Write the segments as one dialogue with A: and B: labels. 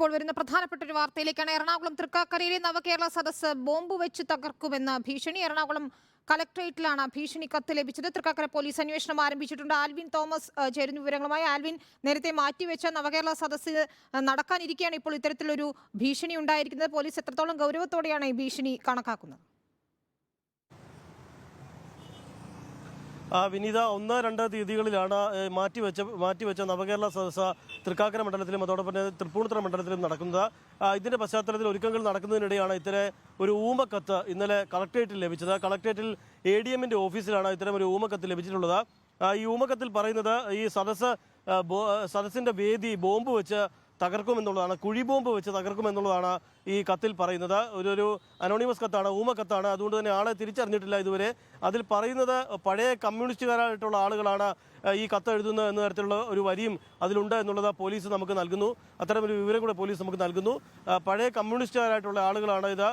A: ഇപ്പോൾ വരുന്ന പ്രധാനപ്പെട്ട ഒരു വാർത്തയിലേക്കാണ് എറണാകുളം തൃക്കാക്കരയിലെ നവകേരള സദസ്സ് ബോംബ് വെച്ച് തകർക്കുമെന്ന ഭീഷണി എറണാകുളം കളക്ടറേറ്റിലാണ് ഭീഷണി കത്ത് ലഭിച്ചത്. തൃക്കാക്കര പോലീസ് അന്വേഷണം ആരംഭിച്ചിട്ടുണ്ട്. ആൽവിൻ തോമസ് ചേരുന്ന വിവരങ്ങളുമായി ആൽവിൻ നേരത്തെ മാറ്റിവെച്ച നവകേരള സദസ്സ് നടക്കാനിരിക്കുകയാണ് ഇപ്പോൾ ഇത്തരത്തിലൊരു ഭീഷണി ഉണ്ടായിരിക്കുന്നത്. പോലീസ് എത്രത്തോളം ഗൗരവത്തോടെയാണ് ഈ ഭീഷണി കണക്കാക്കുന്നത്?
B: വിനീത ഒന്ന് രണ്ട് തീയതികളിലാണ് മാറ്റിവെച്ച മാറ്റിവെച്ച നവകേരള സദസ്സ തൃക്കാക്കര മണ്ഡലത്തിലും അതോടൊപ്പം തന്നെ തൃപ്പൂണിത്തുറ മണ്ഡലത്തിലും നടക്കുന്നത്. ഇതിന്റെ പശ്ചാത്തലത്തിൽ ഒരുക്കങ്ങൾ നടക്കുന്നതിനിടെയാണ് ഇത്തരം ഒരു ഊമക്കത്ത് ഇന്നലെ കളക്ട്രേറ്റിൽ ലഭിച്ചത്. കളക്ട്രേറ്റിൽ എ ഡി എമ്മിന്റെ ഓഫീസിലാണ് ഇത്തരം ഒരു ഊമക്കത്ത് ലഭിച്ചിട്ടുള്ളത്. ഈ ഊമക്കത്തിൽ പറയുന്നത് ഈ സദസ്സ് സദസ്സിന്റെ വേദി ബോംബ് വെച്ച് തകർക്കുമെന്നുള്ളതാണ് കുഴിബോംബ് വെച്ച് തകർക്കുമെന്നുള്ളതാണ് ഈ കത്തിൽ പറയുന്നത്. ഒരു ഒരു അനോണിമസ് കത്താണ് ഊമ കത്താണ്. അതുകൊണ്ട് തന്നെ ആളെ തിരിച്ചറിഞ്ഞിട്ടില്ല ഇതുവരെ. അതിൽ പറയുന്നത് പഴയ കമ്മ്യൂണിസ്റ്റുകാരായിട്ടുള്ള ആളുകളാണ് ഈ കത്ത് എഴുതുന്നത് എന്ന തരത്തിലുള്ള ഒരു വരിയും അതിലുണ്ട് എന്നുള്ളത് പോലീസ് നമുക്ക് നൽകുന്നു. അത്തരം ഒരു വിവരം കൂടെ പോലീസ് നമുക്ക് നൽകുന്നു. പഴയ കമ്മ്യൂണിസ്റ്റുകാരായിട്ടുള്ള ആളുകളാണ് ഇത്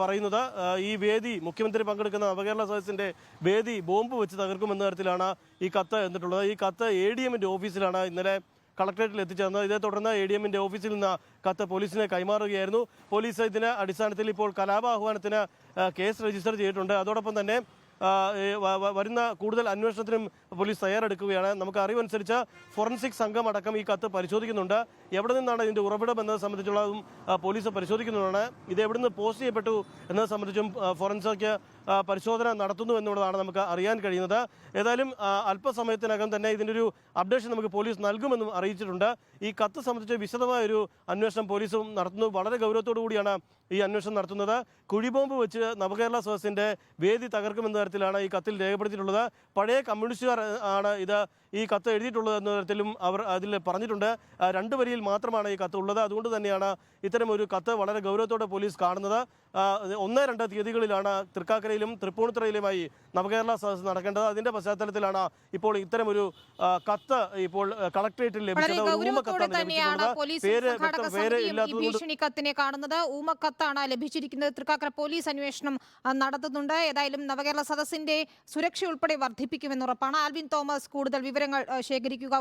B: പറയുന്നത്. ഈ വേദി മുഖ്യമന്ത്രി പങ്കെടുക്കുന്ന നവകേരള സദസ്സിന്റെ വേദി ബോംബ് വെച്ച് തകർക്കുമെന്ന തരത്തിലാണ് ഈ കത്ത് എന്നിട്ടുള്ളത്. ഈ കത്ത് എ ഡി ഓഫീസിലാണ്. ഇന്നലെ കളക്ടറേറ്റിൽ എത്തിച്ചേർന്നത്. ഇതേ തുടർന്ന് എ ഡി എമ്മിന്റെ ഓഫീസിൽ നിന്ന് കത്ത് പോലീസിനെ കൈമാറുകയായിരുന്നു. പോലീസ് ഇതിന് അടിസ്ഥാനത്തിൽ ഇപ്പോൾ കലാപാഹ്വാനത്തിന് കേസ് രജിസ്റ്റർ ചെയ്തിട്ടുണ്ട്. അതോടൊപ്പം തന്നെ വരുന്ന കൂടുതൽ അന്വേഷണത്തിനും പോലീസ് തയ്യാറെടുക്കുകയാണ്. നമുക്ക് അറിവനുസരിച്ച് ഫോറൻസിക് സംഘം അടക്കം ഈ കത്ത് പരിശോധിക്കുന്നുണ്ട്. എവിടെ നിന്നാണ് ഇതിന്റെ ഉറവിടം എന്നത് സംബന്ധിച്ചുള്ളതും പോലീസ് പരിശോധിക്കുന്നതാണ് ഇത് എവിടെ നിന്ന് പോസ്റ്റ് ചെയ്യപ്പെട്ടു എന്നത് സംബന്ധിച്ചും ഫോറൻസിക് പരിശോധന നടത്തുന്നു എന്നുള്ളതാണ് നമുക്ക് അറിയാൻ കഴിയുന്നത്. ഏതായാലും അല്പസമയത്തിനകം തന്നെ ഇതിന്റെ ഒരു അപ്ഡേഷൻ നമുക്ക് പോലീസ് നൽകുമെന്നും അറിയിച്ചിട്ടുണ്ട്. ഈ കത്ത് സംബന്ധിച്ച് വിശദമായ ഒരു അന്വേഷണം പോലീസും നടത്തുന്നു. വളരെ ഗൗരവത്തോടു കൂടിയാണ് ഈ അന്വേഷണം നടത്തുന്നത്. കുഴിബോംബ് വെച്ച് നവകേരള സദസ്സിന്റെ വേദി തകർക്കുമെന്ന തരത്തിലാണ് ഈ കത്തിൽ രേഖപ്പെടുത്തിയിട്ടുള്ളത്. പഴയ കമ്മ്യൂണിസ്റ്റുകാർ ആണ് ഇത് ഈ കത്ത് എഴുതിയിട്ടുള്ളത് എന്ന തരത്തിലും അവർ അതിൽ പറഞ്ഞിട്ടുണ്ട്. രണ്ട് വരിയിൽ മാത്രമാണ് ഈ കത്ത് ഉള്ളത്. അതുകൊണ്ട് തന്നെയാണ് ഇത്തരം ഒരു കത്ത് വളരെ ഗൗരവത്തോടെ പോലീസ് കാണുന്നത്. ഒന്നേ രണ്ട് തീയതികളിലാണ് തൃക്കാക്കരയിലും തൃപ്പൂണിത്തുറയിലുമായി നവകേരള സദസ് നടക്കേണ്ടത്. അതിന്റെ പശ്ചാത്തലത്തിലാണ് ഇപ്പോൾ ഇത്തരം ഒരു കത്ത് ഇപ്പോൾ കളക്ടറേറ്റിൽ ലഭിച്ചത്. പേര് പേര്
A: കാണുന്നത്. ഊമക്കത്താണ് ലഭിച്ചിരിക്കുന്നത്. തൃക്കാക്കര പോലീസ് അന്വേഷണം നടത്തുന്നുണ്ട്. ഏതായാലും നവകേരള സദസ്സിന്റെ സുരക്ഷ ഉൾപ്പെടെ വർദ്ധിപ്പിക്കുമെന്ന് ഉറപ്പാണ്. ആൽവിൻ തോമസ് കൂടുതൽ വിവരങ്ങൾ ശേഖരിക്കുക.